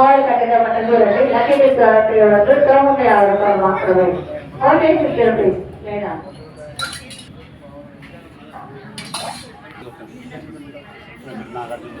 అమ్మవారి కట్టిన మనం చూడండి. లక్కీ వద్దు తొమ్మిది యాభై రూపాయలు మాత్రమే. ఓకే ఫిఫ్టీ రూపీస్ లేదా? నాగార్జున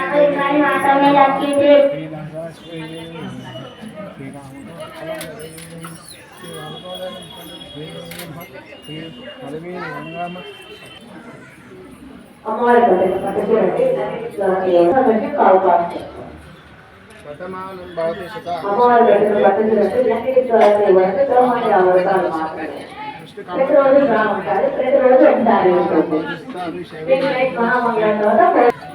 చూడండి లక్కీ వద్దు తొమ్మిది యాభై రూపాయలు మాత్రమే ప్రతిరోజు డ్రా ఉంటారు ప్రతిరోజు ఉంటారు మీకు నైట్ మహామంగళం తర్వాత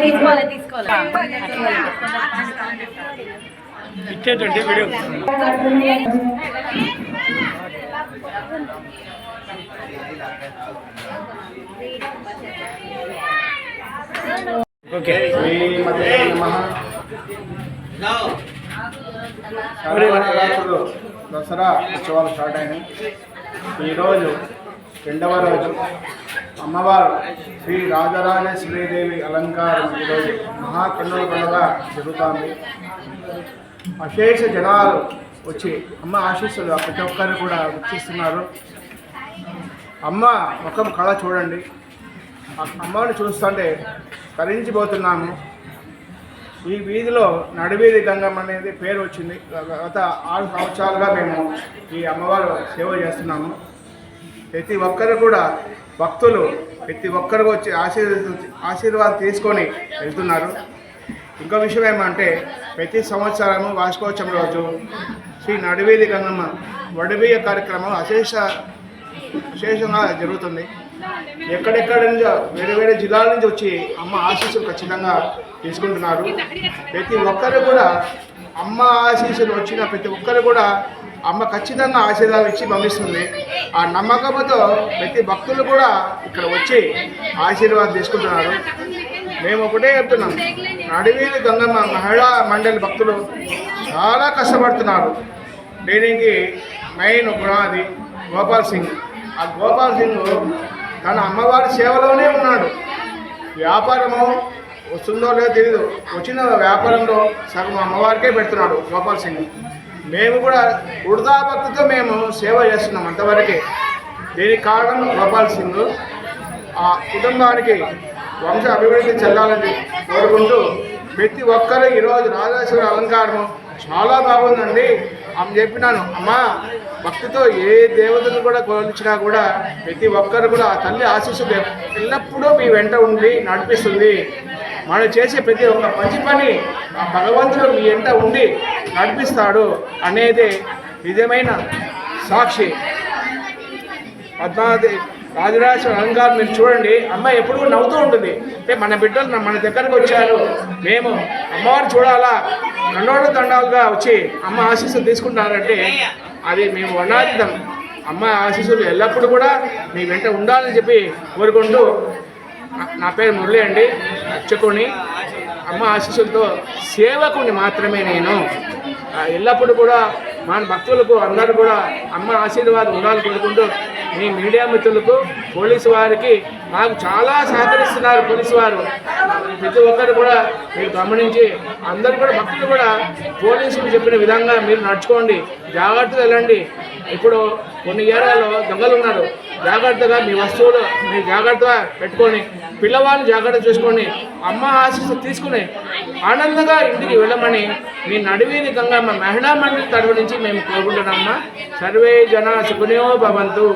తీసుకోవాలి తీసుకోవాలి ఇచ్చేటండి వీడియో ఓకే. దసరా ఉత్సవాలు స్టార్ట్ అయినాయి. ఈరోజు రెండవ రోజు అమ్మవారు శ్రీ రాజరాజేశ్వరీదేవి అలంకారం ఈరోజు మహాకన్నుల పండుగ జరుగుతుంది. అశేష జనాలు వచ్చి అమ్మ ఆశీస్సులు ప్రతి ఒక్కరు కూడా వీక్షిస్తున్నారు అమ్మ ముఖం కళ చూడండి. అమ్మని చూస్తుంటే తరించిపోతున్నాము ఈ వీధిలో నడివీధి గంగమ్మ అనేది పేరు వచ్చింది. గత ఆరు సంవత్సరాలుగా మేము ఈ అమ్మవారు సేవ చేస్తున్నాము. ప్రతి ఒక్కరు కూడా భక్తులు ప్రతి ఒక్కరు వచ్చి ఆశీర్వ ఆశీర్వాదం తీసుకొని వెళ్తున్నారు. ఇంకో విషయం ఏమంటే ప్రతి సంవత్సరము వార్షికోత్సవం రోజు శ్రీ నడివేది గంగమ్మ వడివేయ కార్యక్రమం అశేష విశేషంగా జరుగుతుంది. ఎక్కడెక్కడ నుంచో వేరే వేరే జిల్లాల నుంచి వచ్చి అమ్మ ఆశీస్సులు ఖచ్చితంగా తీసుకుంటున్నారు. ప్రతి ఒక్కరు కూడా అమ్మ ఆశీస్సులు వచ్చిన ప్రతి ఒక్కరు కూడా అమ్మ ఖచ్చితంగా ఆశీర్వాదం ఇచ్చి పంపిస్తుంది. ఆ నమ్మకంతో ప్రతి భక్తులు కూడా ఇక్కడ వచ్చి ఆశీర్వాదం తీసుకుంటున్నారు. మేము ఒకటే చెప్తున్నాం. నడివీధి గంగమ్మ మహిళా మండలి భక్తులు చాలా కష్టపడుతున్నారు. దీనికి మెయిన్ పునాది గోపాల్ సింగ్. ఆ గోపాల్ సింగ్ తన అమ్మవారి సేవలోనే ఉన్నాడు. వ్యాపారము వస్తుందో లేదో తెలియదు వచ్చిన వ్యాపారంలో సగం అమ్మవారికే పెడుతున్నాడు గోపాల్ సింగ్. మేము కూడా ఉడతా భక్తితో మేము సేవ చేస్తున్నాం అంతవరకే. దీనికి కారణం గోపాల్ సింగ్. ఆ కుటుంబానికి వంశ అభివృద్ధి చెందాలని కోరుకుంటూ ప్రతి ఒక్కరు ఈరోజు రాజేశ్వరి అలంకారం చాలా బాగుందండి. ఆమె చెప్పినాను అమ్మా భక్తితో ఏ దేవతను కూడా కొలిచినా కూడా ప్రతి ఒక్కరు కూడా ఆ తల్లి ఆశీస్సులు ఎల్లప్పుడూ మీ వెంట ఉండి నడిపిస్తుంది. మనం చేసే ప్రతి ఒక్క మంచి పని ఆ భగవంతుడు మీ వెంట ఉండి నడిపిస్తాడు అనేది నిజమైన సాక్షి. పద్మావతి రాజరాజేశ్వర అలంకారం మీరు చూడండి అమ్మాయి ఎప్పుడు నవ్వుతూ ఉంటుంది. అంటే మన బిడ్డలు మన దగ్గరకు వచ్చారు. మేము అమ్మవారు చూడాలా? దండోడు దండాలుగా వచ్చి అమ్మ ఆశీస్సులు తీసుకుంటారంటే అది మేము వర్ణాతీతం. అమ్మ ఆశీస్సులు ఎల్లప్పుడూ కూడా మీ వెంట ఉండాలని చెప్పి కోరుకుంటూ నా- పేరు మురళి అండి. అర్చకుని అమ్మ ఆశీస్సులతో సేవకుని మాత్రమే నేను. ఎల్లప్పుడు ఎల్లప్పుడూ కూడా మన భక్తులకు అందరూ కూడా అమ్మ ఆశీర్వాదం ఉండాలని కోరుకుంటూ మీ మీడియా మిత్రులకు పోలీసు వారికి మాకు చాలా సహకరిస్తున్నారు పోలీసు వారు. ప్రతి ఒక్కరు కూడా మీరు గమనించి అందరూ కూడా భక్తులు కూడా పోలీసులు చెప్పిన విధంగా మీరు నడుచుకోండి. జాగ్రత్తగా వెళ్ళండి. ఇప్పుడు కొన్ని ఏరియాలో దొంగలు ఉన్నారు. జాగ్రత్తగా మీ వస్తువులు మీరు జాగ్రత్తగా పెట్టుకొని పిల్లవాడిని జాగ్రత్త చూసుకొని అమ్మ ఆశీస్సు తీసుకుని ఆనందంగా ఇంటికి వెళ్ళమని మీ నడివీని గంగా మా మహిళా మండలి తరఫు నుంచి మేము కోరుకుంటున్నామమ్మా. సర్వే జన సుఖనియో భవంతు.